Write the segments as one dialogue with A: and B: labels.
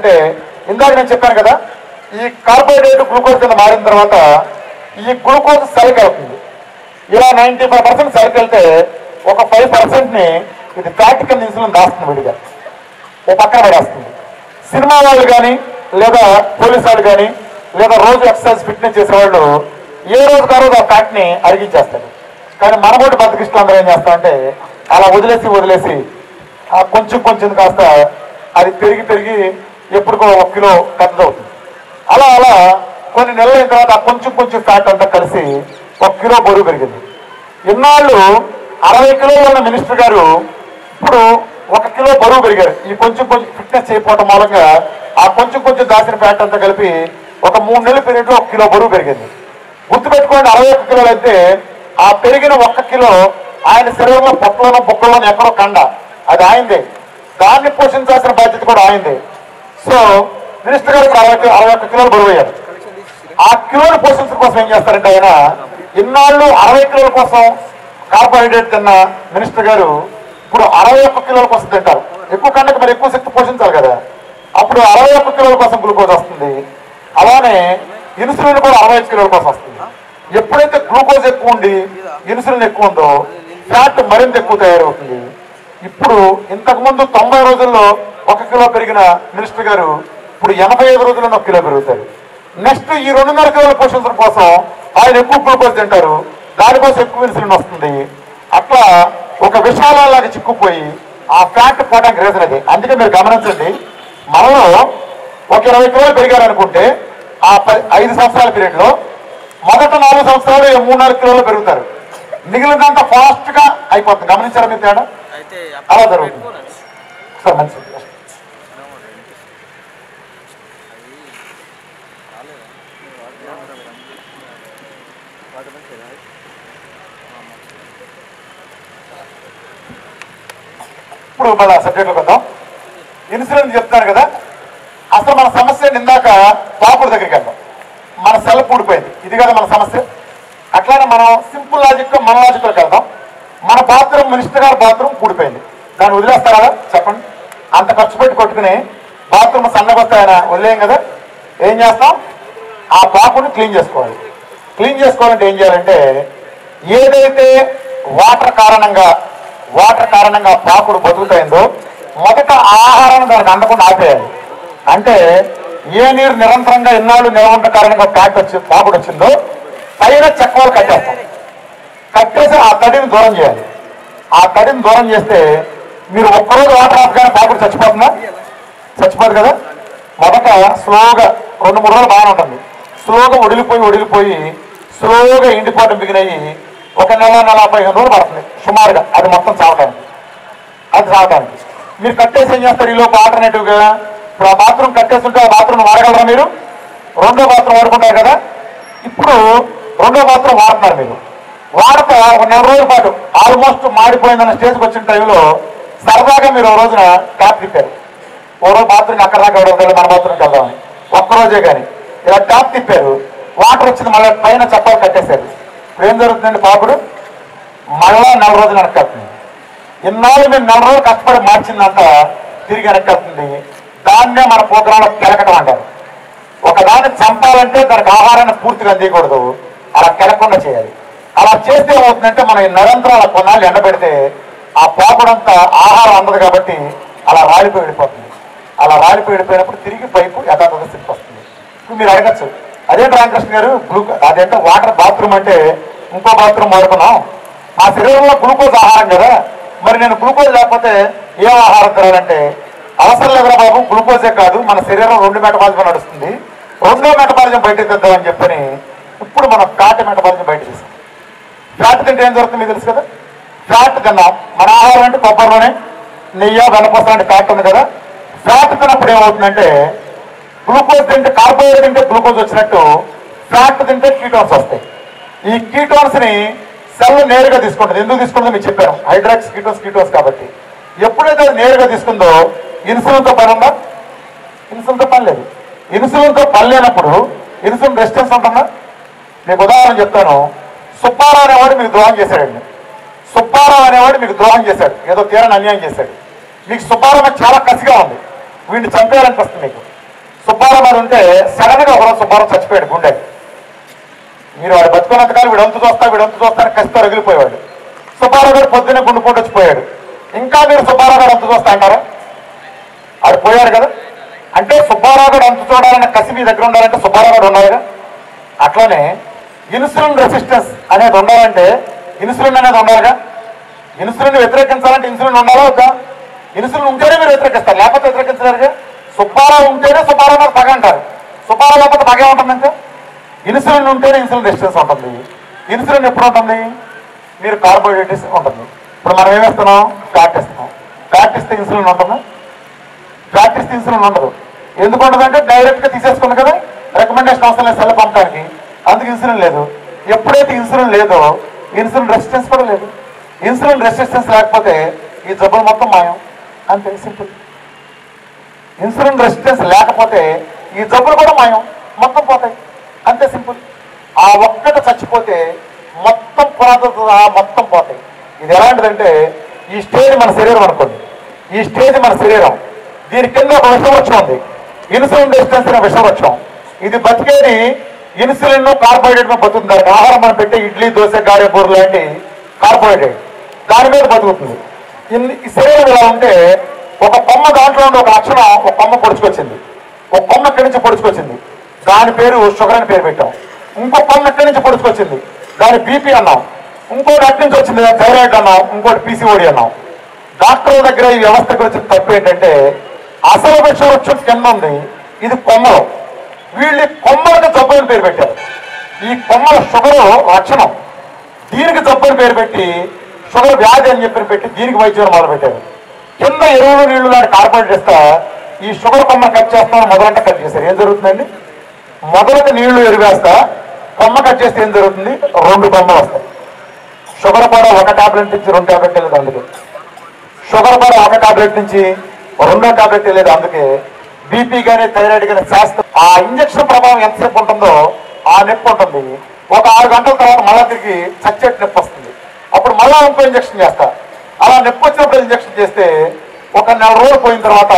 A: అంటే ఇందాక నేను చెప్పాను కదా ఈ కార్బోహైడ్రేట్ గ్లూకోజ్ కింద మారిన తర్వాత ఈ గ్లూకోజ్ సరికి వెళ్తుంది. ఇలా నైంటీ ఫైవ్ పర్సెంట్ సరికి వెళ్తే ఒక ఫైవ్ పర్సెంట్ని ఇది ప్రాక్టికల్ ఇన్సులిన్ దాస్తుంది విడిగా. ఓ పక్కన పడేస్తుంది. సినిమా వాళ్ళు కానీ లేదా పోలీస్ వాళ్ళు కానీ లేదా రోజు ఎక్సర్సైజ్ ఫిట్నెస్ చేసేవాళ్ళు ఏ రోజు ఆ రోజు ఆ ఫ్యాట్ని అరిగించేస్తారు. కానీ మనబోటి బతికిష్టం ఏం చేస్తామంటే అలా వదిలేసి వదిలేసి ఆ కొంచెం కొంచెం కాస్త అది పెరిగి పెరిగి ఎప్పుడుకో ఒక కిలో పెద్దదవుతుంది అలా అలా కొన్ని నెలల తర్వాత కొంచెం కొంచెం ఫ్యాట్ అంతా కలిసి ఒక కిలో బరువు పెరిగింది. ఇన్నాళ్ళు అరవై కిలోలు ఉన్న మినిస్టర్ గారు ఇప్పుడు ఒక కిలో బరువు పెరిగారు. ఈ కొంచెం కొంచెం ఫిట్నెస్ చేయకపోవటం మూలంగా ఆ కొంచెం కొంచెం దాచిన ఫ్యాట్ అంతా కలిపి ఒక మూడు నెలల పీరియడ్లో ఒక కిలో బరువు పెరిగింది. గుర్తుపెట్టుకోండి అరవై ఒక్క కిలోలు అయితే ఆ పెరిగిన ఒక్క కిలో ఆయన శరీరంలో పొట్టలోనో బొక్కలోనో ఎక్కడో కండ. అది ఆయనదే దాన్ని పోషించాల్సిన బాధ్యత కూడా ఆయనదే సో మినిస్టర్ గారు అరవై అరవై ఒక్క కిలోలు బరువు అయ్యారు ఆ కిలోలు పోషించడం కోసం ఏం చేస్తారంటే ఆయన ఇన్నాళ్ళు అరవై కిలోల కోసం కార్బోహైడ్రేట్ తిన్న మినిస్టర్ గారు ఇప్పుడు అరవై ఒక్క కిలోల కోసం తింటారు. ఎక్కువ కంటే మరి ఎక్కువ శక్తి పోషించాలి కదా. అప్పుడు అరవై ఒక్క కిలోల కోసం గ్లూకోజ్ వస్తుంది. అలానే ఇన్సులిన్ కూడా అరవై కిలోల కోసం వస్తుంది. ఎప్పుడైతే గ్లూకోజ్ ఎక్కువ ఉండి ఇన్సులిన్ ఎక్కువ ఉందో ఫ్యాట్ మరింత ఎక్కువ తయారవుతుంది. ఇప్పుడు ఇంతకుముందు తొంభై రోజుల్లో ఒక కిలో పెరిగిన మినిస్టర్ గారు ఇప్పుడు ఎనభై ఐదు రోజుల్లో ఒక కిలో పెరుగుతారు. నెక్స్ట్ ఈ రెండున్నర కిలోల పోషించడం కోసం ఆయన ఎక్కువ గ్లూకోజ్ తింటారు. దానికోసం ఎక్కువ ఇన్సులిన్ వస్తుంది. అట్లా ఒక విషాలాగా చిక్కుపోయి ఆ ఫ్యాట్ పోవడానికి రీజన్ అది. అందుకే మీరు గమనించండి మనలో ఒక ఇరవై కిలోలు పెరిగారు అనుకుంటే ఆ ప- ఐదు సంవత్సరాల పీరియడ్లో మొదట నాలుగు సంవత్సరాలు మూడున్నర కిలోలు పెరుగుతారు. మిగిలినంత ఫాస్ట్గా అయిపోతుంది. గమనించారా మీరు తేడా? అలా జరుగుతుంది. సార్ మంచిది. ఇప్పుడు మన సబ్జెక్ట్లోకి వద్దాం ఇన్సూరెన్స్ చెప్తాను కదా అసలు మన సమస్య ఇందాక పాపుడు దగ్గరికి వెళ్దాం. మన సెల్ పూడిపోయింది. ఇది కదా మన సమస్య. అట్లానే మనం సింపుల్ లాజిక్ మన లాజిక్లోకి వెళ్దాం. మన బాత్రూమ్ మినిస్టర్ గారి బాత్రూమ్ కూడిపోయింది దాన్ని వదిలేస్తారా చెప్పండి. అంత ఖర్చు పెట్టి కొట్టుకుని బాత్రూమ్ సన్నగొస్తాయన వదిలేం కదా? ఏం చేస్తాం? ఆ పాపుని క్లీన్ చేసుకోవాలి. క్లీన్ చేసుకోవాలంటే ఏం చేయాలంటే ఏదైతే వాటర్ కారణంగా వాటర్ కారణంగా పాకుడు బతుకుతాయిందో మొదట ఆహారాన్ని దానికి అందకుండా ఆపేయాలి. అంటే ఏ నీరు నిరంతరంగా ఇన్నాళ్ళు నిలవంట కారణంగా ప్యాక్ వచ్చి పాకుడు వచ్చిందో పైన చక్రాలు కట్టేస్తాం. కట్టేసి ఆ తడిని దూరం చేయాలి. ఆ తడిని దూరం చేస్తే మీరు ఒక్కరోజు వాటర్ ఆపగానే పాకుడు చచ్చిపోతుందా? చచ్చిపోదు కదా? మొదట స్లోగా రెండు మూడు రోజులు బాగానే ఉంటుంది. స్లోగా ఒడిలిపోయి ఒడిలిపోయి స్లోగా ఎండిపోవడం బిగినయ్యి ఒక నెల నెల పదిహేను రోజులు పడుతుంది. సుమారుగా. అది మొత్తం చావటానికి. అది చావటానికి. మీరు కట్టేసి ఏం చేస్తారు? ఈలోపు ఆల్టర్నేటివ్గా ఆల్టర్నేటివ్ ఇప్పుడు ఆ బాత్రూమ్ కట్టేస్తుంటే ఆ బాత్రూమ్ వాడగలరా మీరు? రెండో బాత్రూమ్ వాడుకుంటారు కదా? ఇప్పుడు రెండో బాత్రూమ్ వాడుతున్నారు మీరు. వాడితే ఒక నెల రోజుల పాటు ఆల్మోస్ట్ మాడిపోయిందన్న స్టేజ్కి వచ్చిన టైంలో సరదాగా మీరు ఒక రోజున ట్యాప్ తిప్పారు. ఓ రోజు బాత్రూమ్ అక్కడ దాకా ఎవడో మన బాత్రూమ్కి వెళ్దామని. ఒక్క రోజే కానీ. ఇలా ట్యాప్ తిప్పారు. వాటర్ వచ్చింది మళ్ళీ పైన చప్పాలు కట్టేశారు. ఇప్పుడు ఏం జరుగుతుందండి పాపుడు? మళ్ళా నెల రోజులు వెనక్కి ఇన్నాళ్ళు మేము నెల రోజులు కష్టపడి మార్చిందంతా తిరిగి వెనక్కి దాన్నే మన ప్రోగ్రాంలో కెలకటం అంటారు. ఒకదాన్ని చంపాలంటే దానికి ఆహారాన్ని పూర్తిగా అందియకూడదు. అలా కెలకుండా చేయాలి. అలా చేస్తే ఏమవుతుందంటే మనం ఈ నిరంతరం అలా కొన్నాళ్ళు ఎండబెడితే ఆ పోపడంతా ఆహారం అందదు కాబట్టి అలా రాలిపోయి వెళ్ళిపోతుంది. అలా రాలిపోయి వెళ్ళిపోయినప్పుడు తిరిగి పైపు యథాతథ స్థితికి ఇప్పుడు మీరు అడగచ్చు. అదేంటి రామకృష్ణ గారు గ్లూ అదేంటో వాటర్ బాత్రూమ్ అంటే ఇంకో బాత్రూమ్ వాడుకున్నాం. మా శరీరంలో గ్లూకోజ్ ఆహారం కదా. మరి నేను గ్లూకోజ్ లేకపోతే ఏం ఆహారం తినాలంటే? అవసరం లేదురా బాబు గ్లూకోజే కాదు. మన శరీరం రెండు మెటబాలిజం నడుస్తుంది. రెండో మెటబాలిజం బయటకు తెద్దామని చెప్పని ఇప్పుడు మనం ఫ్యాట్ మెటబాలిజం బయట చేస్తాం ఫ్యాట్ తింటే ఏం జరుగుతుంది మీకు తెలుసు కదా? ఫ్యాట్ తిన్నాం. మన ఆహారం అంటే కొబ్బరిలోనే నెయ్యి వెనపస అంటే ఫ్యాట్ ఉంది కదా. ఫ్యాట్ తిన్నప్పుడు ఏమవుతుందంటే గ్లూకోజ్ తింటే కార్బోహైడ్రేట్ తింటే గ్లూకోజ్ వచ్చినట్టు ఫ్యాట్ తింటే కీటోన్స్ వస్తాయి. ఈ కీటోన్స్ని సెల్ నేరుగా తీసుకుంటుంది. ఎందుకు తీసుకుంటుందో? మీకు చెప్పాను. హైడ్రాక్స్ కీటోన్స్ కీటోన్స్ కాబట్టి. ఎప్పుడైతే అది నేరుగా తీసుకుందో ఇన్సులిన్తో పని ఉందా? ఇన్సులిన్తో పని లేదు. ఇన్సులిన్తో పని లేనప్పుడు ఇన్సులిన్ రెసిస్టెన్స్ ఉంటుందా? మీకు ఉదాహరణ చెప్తాను. సుబ్బారావు అనేవాడు మీకు ద్రోహం చేశాడండి. సుబ్బారావు అనేవాడు మీకు ద్రోహం చేశాడు. ఏదో తీరని అన్యాయం చేశాడు. మీకు సుబ్బారావు చాలా కసిగా ఉంది. వీడిని చంపేయాలనిపిస్తుంది మీకు. సుబ్బారావు అని ఉంటే సడన్గా ఒకరోజు సుబ్బారావు చచ్చిపోయాడు గుండె. మీరు వాడు బతుకున్నంత కాలం వీడు అంతు చూస్తా వీడు అంతు చూస్తాను కసితో రగిలిపోయాడు సుబ్బారావు గారు పొద్దున్నే గుండెపోటు వచ్చిపోయాడు ఇంకా మీరు సుబ్బారావు గారు అంతు చూస్తా అంటారా? ఆడు పోయాడు కదా. అంటే సుబ్బారావు గారు అంతు చూడాలన్న కసి మీ దగ్గర ఉండాలంటే సుబ్బారావు గారు ఉన్నారుగా. అట్లానే ఇన్సులిన్ రెసిస్టెన్స్ అనేది ఉండాలంటే ఇన్సులిన్ అనేది ఉండాలిగా. ఇన్సులిన్ వ్యతిరేకించాలంటే ఇన్సులిన్ ఉండాలా ఒక ఇన్సులిన్ ఉంటేనే మీరు వ్యతిరేకిస్తారు లేకపోతే వ్యతిరేకించలేరుగా. సుబ్బారావు ఉంటేనే సుబ్బారావు గారు పగ అంటారు. సుబ్బారావు లేకపోతే పగే ఉంటుంది ఇంకా ఇన్సులిన్ ఉంటేనే ఇన్సులిన్ రెసిస్టెన్స్ ఉంటుంది. ఇన్సులిన్ ఎప్పుడు ఉంటుంది? మీరు కార్బోహైడ్రేట్స్ ఉంటుంది. ఇప్పుడు మనం ఏమేస్తున్నాం ఫ్యాట్ ఇస్తున్నాం ఫ్యాట్ ఇస్తే ఇన్సులిన్ ఉంటుందా? ఫ్యాట్ ఇస్తే ఇన్సులిన్ ఉండదు. ఎందుకు ఉండదంటే అంటే తీసేసుకుంది కదా? రికమెండేషన్ అవసరం లేదు సెల్ పంపడానికి. అందుకు ఇన్సులిన్ లేదు. ఎప్పుడైతే ఇన్సులిన్ లేదో ఇన్సులిన్ రెసిస్టెన్స్ కూడా లేదు. ఇన్సులిన్ రెసిస్టెన్స్ లేకపోతే ఈ జబ్బులు మొత్తం మాయం. అంతే సింపుల్. ఇన్సులిన్ రెసిస్టెన్స్ లేకపోతే ఈ జబ్బులు కూడా మాయం. మొత్తం పోతాయి. అంతే సింపుల్. ఆ ఒక్కటి చచ్చిపోతే మొత్తం పురాతన మొత్తం పోతాయి. ఇది ఎలాంటిదంటే ఈ స్టేజ్ మన శరీరం అనుకోండి. ఈ స్టేజ్ మన శరీరం. దీని కింద ఒక విషవృక్షం ఉంది. ఇన్సులిన్ రెసిస్టెన్స్ అనే విషవృక్షం ఇది బతికేది ఇన్సులిన్ కార్బోహైడ్రేట్ మీద బతుకుతుంది దానికి ఆహారం మనం పెట్టే ఇడ్లీ దోశ గారె బూర లాంటి కార్బోహైడ్రేట్. దాని మీద బతుకుతుంది. ఈ శరీరం ఇలా ఉంటే ఒక కొమ్మ దాంట్లో ఉండే ఒక లక్షణం ఒక కొమ్మ పొడుచుకొచ్చింది. ఒక కొమ్మ ఇక్కడి నుంచి పొడుచుకొచ్చింది. దాని పేరు షుగర్ అని పేరు పెట్టాం. ఇంకో కొమ్మ ఇక్కడి నుంచి పొడుచుకొచ్చింది. దాని బీపీ అన్నాం. ఇంకోటి అటు నుంచి వచ్చింది థైరాయిడ్ అన్నాం. ఇంకోటి పీసీఓడి అన్నాం. డాక్టర్ల దగ్గర ఈ వ్యవస్థకు వచ్చిన తప్పు ఏంటంటే అసలు విషయం వచ్చిన కింద ఉంది ఇది కొమ్మలు. వీళ్ళు కొమ్మలకు జబ్బు అని పేరు పెట్టారు. ఈ కొమ్మల షుగర్ లక్షణం. దీనికి జబ్బు అని పేరు పెట్టి షుగర్ వ్యాధి అని చెప్పి పెట్టి దీనికి వైద్యం మొదలు పెట్టారు కింద ఎరువులు నీళ్ళు లాంటి కార్బోహైడ్రేట్ ఇస్తా ఈ షుగర్ కొమ్మ కట్ చేస్తామని మొదలంటే కట్ చేస్తారు ఏం జరుగుతుందండి? మొదలక నీళ్ళు ఎరువేస్తా కొమ్మ కట్ చేస్తే ఏం జరుగుతుంది? రెండు కొమ్మలు వస్తాయి. షుగర్ కూడా ఒక టాబ్లెట్ నుంచి రెండు టాబ్లెట్ వెళ్ళదు అందుకే. షుగర్ కూడా ఒక టాబ్లెట్ నుంచి రెండో టాబ్లెట్ వెళ్ళేది అందుకే. బీపీ కానీ థైరాయిడ్ కానీ శాస్త్రం ఆ ఇంజక్షన్ ప్రభావం ఎంతసేపు ఉంటుందో ఆ నొప్పి ఉంటుంది. ఒక ఆరు గంటల తర్వాత మళ్ళా తిరిగి చచ్చేటి నొప్పి వస్తుంది. అప్పుడు మళ్ళా ఇంకో ఇంజక్షన్ చేస్తా. అలా నొప్పి వచ్చినప్పుడు ఇంజక్షన్ చేస్తే ఒక నెల రోజులు పోయిన తర్వాత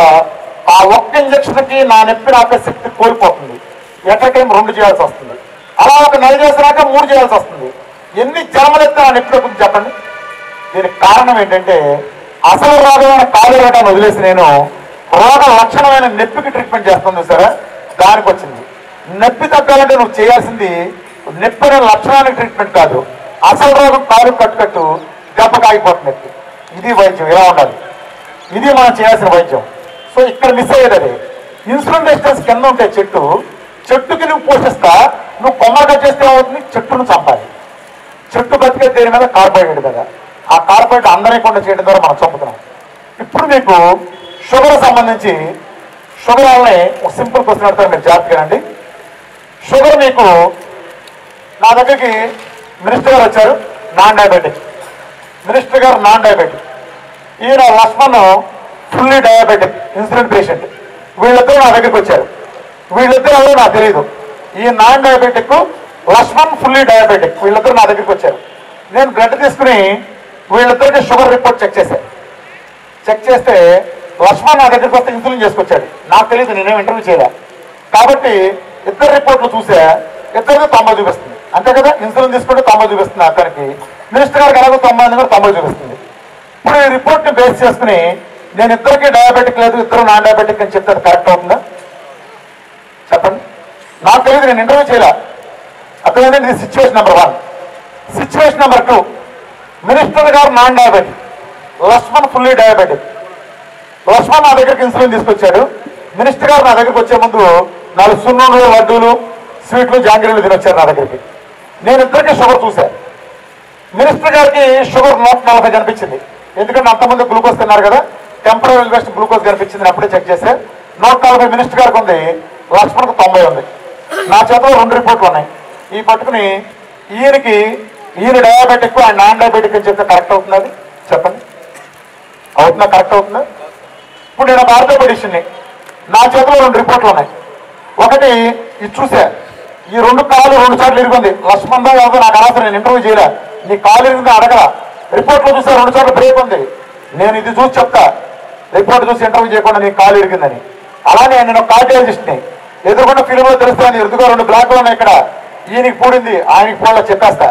A: ఆ ఒక్క ఇంజక్షన్కి నా నొప్పి ఆపే శక్తి కోల్పోతుంది. ఎట్ టైం రెండు చేయాల్సి వస్తుంది. అలా ఒక నెల చేసినాక మూడు చేయాల్సి వస్తుంది. ఎన్ని జన్మలు ఎత్తే ఆ నొప్పి గురించి చెప్పండి. దీనికి కారణం ఏంటంటే అసలు రోగమైన కాలు వేయటాన్ని వదిలేసి నేను రోగ లక్షణమైన నొప్పికి ట్రీట్మెంట్ చేస్తాను సరే దానికి వచ్చింది. నొప్పి తగ్గాలంటే నువ్వు చేయాల్సింది నొప్పి అనే లక్షణానికి ట్రీట్మెంట్ కాదు. అసలు రోగం కాలు కట్టుకట్టు దెబ్బకాగిపోతుంది నొప్పి ఇది వైద్యం ఇలా ఉండాలి? ఇది మనం చేయాల్సిన వైద్యం. సో ఇక్కడ మిస్ అయ్యేది అది ఇన్సులిన్ రెసిస్టెన్స్ కింద ఉంటే చెట్టు. చెట్టుకి నువ్వు పోషిస్తా నువ్వు కొమ్మగా చేస్తే ఏమవుతుంది? చెట్టును చంపాలి. చెట్టు బతికే దేని మీద? కార్బోహైడ్రేట్ మీద. ఆ కార్బోహైడ్రేట్ అందరికుండా చేయడం ద్వారా మనం చంపుతున్నాం. ఇప్పుడు మీకు షుగర్ సంబంధించి షుగర్ వాళ్ళని ఒక సింపుల్ క్వశ్చన్ అడుగుతాను మీరు జాగ్రత్తగా అండి షుగర్ మీకు నా దగ్గరికి మినిస్టర్ గారు వచ్చారు నాన్ డయాబెటిక్. మినిస్టర్ గారు నాన్ డయాబెటిక్. ఈయన Laxman fully diabetic insulin patient వీళ్ళిద్దరూ నా దగ్గరికి వచ్చారు. వీళ్ళిద్దరు ఎవరో నాకు తెలియదు ఈ non diabetic Laxman fully diabetic వీళ్ళిద్దరు నా దగ్గరికి వచ్చారు. నేను బ్లడ్ తీసుకుని వీళ్ళిద్దరికి షుగర్ రిపోర్ట్ చెక్ చేశాను చెక్ చేస్తే లక్ష్మణ్ నా దగ్గరికి వస్తే ఇన్సులిన్ చేసుకొచ్చాడు. నాకు తెలియదు నేనేం ఇంటర్వ్యూ చేయలే. కాబట్టి ఇద్దరు రిపోర్ట్లు చూసా. ఇద్దరికి తొంభై చూపిస్తుంది. అంతే కదా? ఇన్సులిన్ తీసుకుంటే తొంభై చూపిస్తుంది అతనికి. మినిస్టర్ గారికి ఎలాగో తొంభై ఉంది కూడా తొంభై చూపిస్తుంది. ఇప్పుడు ఈ రిపోర్ట్ని బేస్ చేసుకుని నేను ఇద్దరికి డయాబెటిక్ లేదు ఇద్దరు నాన్ డయాబెటిక్ అని చెప్తే కరెక్ట్ అవుతుందా? చెప్పండి. నాకు తెలియదు నేను ఇంటర్వ్యూ చేయలే. అర్థమైందండి ఇది situation number one situation number two minister గారు non diabetic Laxman fully diabetic Laxman నా దగ్గరికి ఇన్సులిన్ తీసుకొచ్చాడు. మినిస్టర్ గారు నా దగ్గరికి వచ్చే ముందు నాలుగు సున్నుండలు లడ్డూలు స్వీట్లు జాంగ్రీలు తినొచ్చారు నా దగ్గరికి. నేను ఇద్దరికి షుగర్ చూశాను మినిస్టర్ గారికి షుగర్ నూట నలభై కనిపించింది. ఎందుకంటే అంతమంది గ్లూకోజ్ తిన్నారు కదా టెంపరీ ఎలివేషన్ గ్లూకోజ్ కనిపించింది అప్పుడే చెక్ చేస్తే నూట నలభై మినిస్టర్ గారికి ఉంది లక్ష్మణ్కి తొంభై ఉంది. నా చేతిలో రెండు రిపోర్ట్లు ఉన్నాయి. ఈ పట్టుకుని ఈయనకి ఈయన డయాబెటిక్ ఆయన నాన్ డయాబెటిక్ అని చెప్తే కరెక్ట్ అవుతుంది అది? చెప్పండి. అవుతుందా కరెక్ట్ అవుతుందా? ఇప్పుడు నేను ఒక ఆర్థోపెడిషన్ని నా చేతిలో రెండు రిపోర్ట్లు ఉన్నాయి. ఒకటి ఇది చూసా. ఈ రెండు కాలు రెండు సార్లు ఇరుగుంది లక్ష్మణ్ దా నాకు అనవసరం నేను ఇంటర్వ్యూ చేయలే. నీ కాలేజీని అడగరా. రిపోర్ట్లో చూస్తే రెండు చోట్ల బ్రేక్ ఉంది. నేను ఇది చూసి చెప్తా. రిపోర్ట్ చూసి ఇంటర్వ్యూ చేయకుండా నీ కాలు ఇరిగిందని అలానే నేను ఒక కార్డియాలజిస్ట్ని. ఎదుర్కొన్న ఫిలింలో తెలుస్తాను ఎదుగుగా రెండు బ్లాక్లు ఉన్నాయి ఇక్కడ. ఈయనకి పూడింది ఆయనకి పూడలో చెప్పేస్తా.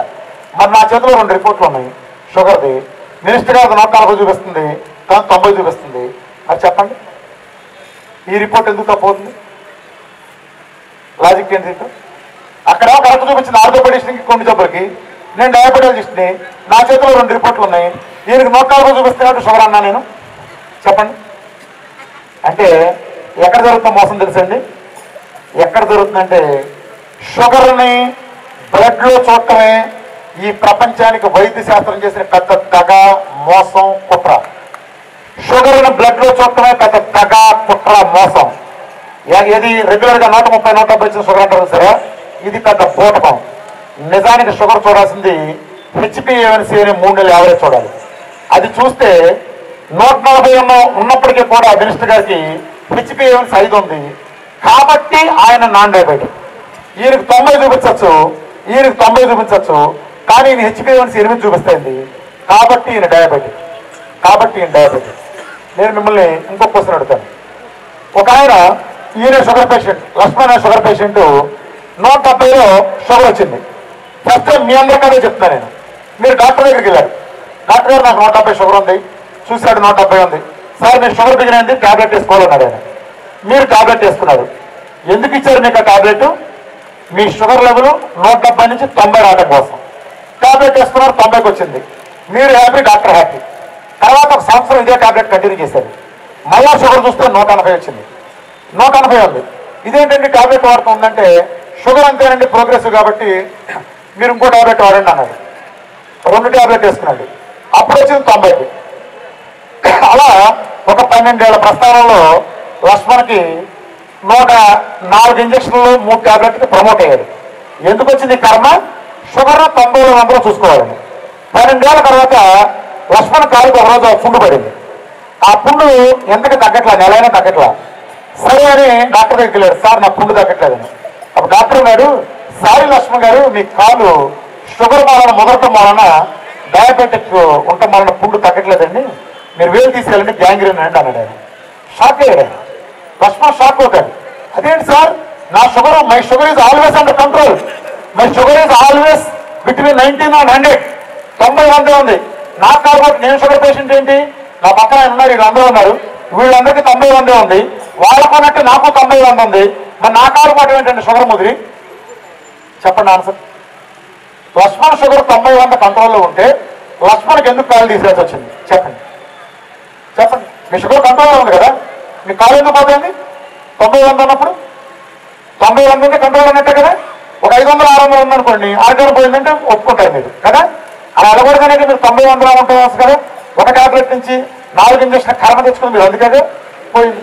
A: మరి నా చేతిలో రెండు రిపోర్ట్లు ఉన్నాయి. షుగర్ది మినిస్టర్ గారు నూట నలభై చూపిస్తుంది తను తొంభై చూపిస్తుంది. మరి చెప్పండి. ఈ రిపోర్ట్ ఎందుకు తప్పవుతుంది లాజిక్ ఏంటి? అక్కడ కరెక్ట్ చూపించింది ఆర్థోపెడిషన్కి కొన్ని జబ్బులకి. నేను డయాబెటాలజిస్ట్ని నా చేతిలో రెండు రిపోర్ట్లు ఉన్నాయి. ఈయనకి నూట నలభై చూపిస్తున్నట్టు షుగర్ అన్నా నేను. చెప్పండి. అంటే ఎక్కడ జరుగుతున్న మోసం తెలుసండి? ఎక్కడ జరుగుతుందంటే షుగర్ని బ్లడ్లో చూడటమే ఈ ప్రపంచానికి వైద్య శాస్త్రం చేసిన పెద్ద దగ మోసం కుట్ర. షుగర్ని బ్లడ్లో చూడటమే పెద్ద దగ కుట్ర మోసం. ఏది రెగ్యులర్గా నూట ముప్పై నూట డెబ్బై వచ్చిన షుగర్ అంటారు సరే? ఇది పెద్ద పూటకం నిజానికి షుగర్ చూడాల్సింది హెచ్పిఏవన్సీ అనే మూడు నెలలు యావరేజ్ చూడాలి. అది చూస్తే నూట నలభై ఉన్న ఉన్నప్పటికీ కూడా మినిస్టర్ గారికి హెచ్పిఏవన్సీ ఐదు ఉంది. కాబట్టి ఆయన నాన్ డయాబెటిక్ ఈయనకు తొంభై చూపించవచ్చు ఈయనకు తొంభై చూపించవచ్చు కానీ ఈయన హెచ్పిఏవన్సీ ఎనిమిది చూపిస్తుంది. కాబట్టి ఈయన డయాబెటిక్ కాబట్టి ఈయన డయాబెటిక్ నేను మిమ్మల్ని ఇంకో క్వశ్చన్ అడుగుతాను. ఒక ఆయన ఈయన sugar patient Laxman sugar patient నూట డెబ్బైలో షుగర్ వచ్చింది. ఫస్ట్ మీ అందరికీ అదే చెప్తున్నాను నేను. మీరు డాక్టర్ దగ్గరికి వెళ్ళారు. డాక్టర్ గారు నాకు నూట డెబ్బై షుగర్ ఉంది. చూశాడు నూట డెబ్బై ఉంది. సార్ నేను షుగర్ బిగినైంది టాబ్లెట్ వేసుకోవాలన్నాడు ఆయన. మీరు ట్యాబ్లెట్ వేసుకున్నారు ఎందుకు ఇచ్చారు మీకు ఆ టాబ్లెట్? మీ షుగర్ లెవెల్ నూట డెబ్బై నుంచి తొంభై రావడం కోసం. ట్యాబ్లెట్ వేసుకున్నారు తొంభైకి వచ్చింది. మీరు హ్యాపీ డాక్టర్ హ్యాపీ. తర్వాత ఒక సంవత్సరం ఇదే ట్యాబ్లెట్ కంటిన్యూ చేశారు. మళ్ళా షుగర్ చూస్తే నూట ఎనభై వచ్చింది. నూట ఎనభై ఉంది. ఇదేంటండి ట్యాబ్లెట్ వాడుతుందంటే షుగర్ అంతేనండి ప్రోగ్రెసివ్ కాబట్టి మీరు ఇంకో టాబ్లెట్ వాడండి అన్నారు రెండు టాబ్లెట్ వేసుకున్నాడు. అప్పుడు వచ్చింది తొంభైకి. అలా ఒక పన్నెండేళ్ళ ప్రస్థానంలో లక్ష్మణ్కి నూట నాలుగు ఇంజక్షన్లు మూడు టాబ్లెట్కి ప్రమోట్ అయ్యాడు. ఎందుకు వచ్చింది ఈ కర్మ? షుగర్ తొంభై వందలు చూసుకోవాలని. పన్నెండేళ్ళ తర్వాత లక్ష్మణ్ కాలుకి ఒక రోజు పుండు పడింది. ఆ పుండు ఎంతకి తగ్గట్లా? నెలైనా తగ్గట్లా? సరే అని డాక్టర్ దగ్గరికి వెళ్ళాడు. సార్ నా పుండు తగ్గట్లేదని. అప్పుడు డాక్టర్ ఉన్నాడు. సాయి లక్ష్మణ్ గారు మీ కాలు షుగర్ మాలన మొదలటం వలన డయాబెటిక్ ఉండటం వలన పుండు తగ్గట్లేదండి. మీరు వేలు తీసుకెళ్ళండి గ్యాంగ్రీన్ అండి అన్నాడు ఆయన. షాక్ అయ్యాడు లక్ష్మణ్ షాక్ అవుతాడు అదేంటి సార్? నా sugar my sugar is always under control my sugar is always between ninety and hundred తొంభై వందే ఉంది. నాకు కాబట్టి నేను షుగర్ పేషెంట్ ఏంటి? నా పక్కన ఆయన ఉన్నారు వీళ్ళందరూ ఉన్నారు. వీళ్ళందరికీ తొంభై వందే ఉంది. వాళ్ళకున్నట్టు నాకు తొంభై వంద ఉంది. మరి నా కాలు పాటు ఏంటంటే షుగర్ ముదిరి. చెప్పండి ఆన్సర్. లక్ష్మణ్ షుగర్ తొంభై వంద కంట్రోల్లో ఉంటే లక్ష్మణ్కి ఎందుకు కాలు తీసేసి వచ్చింది? చెప్పండి. చెప్పండి. మీ షుగర్ కంట్రోల్లో ఉంది కదా? మీ కాలు ఎందుకు పోతుంది? తొంభై వంద ఉన్నప్పుడు తొంభై వంద ఉంటే కంట్రోల్ అన్నట్టే కదా? ఒక ఐదు వందలు ఆరు వందలు ఉందనుకోండి ఆరు పోయిందంటే ఒప్పుకుంటారు మీరు కదా? అలా అలగొడగానే మీరు తొంభై వందలు ఉంటుంది కదా? ఒక టాబ్లెట్ నుంచి నాలుగు ఇంజక్షన్ కర్మ తెచ్చుకుని మీరు అందుకే పోయింది.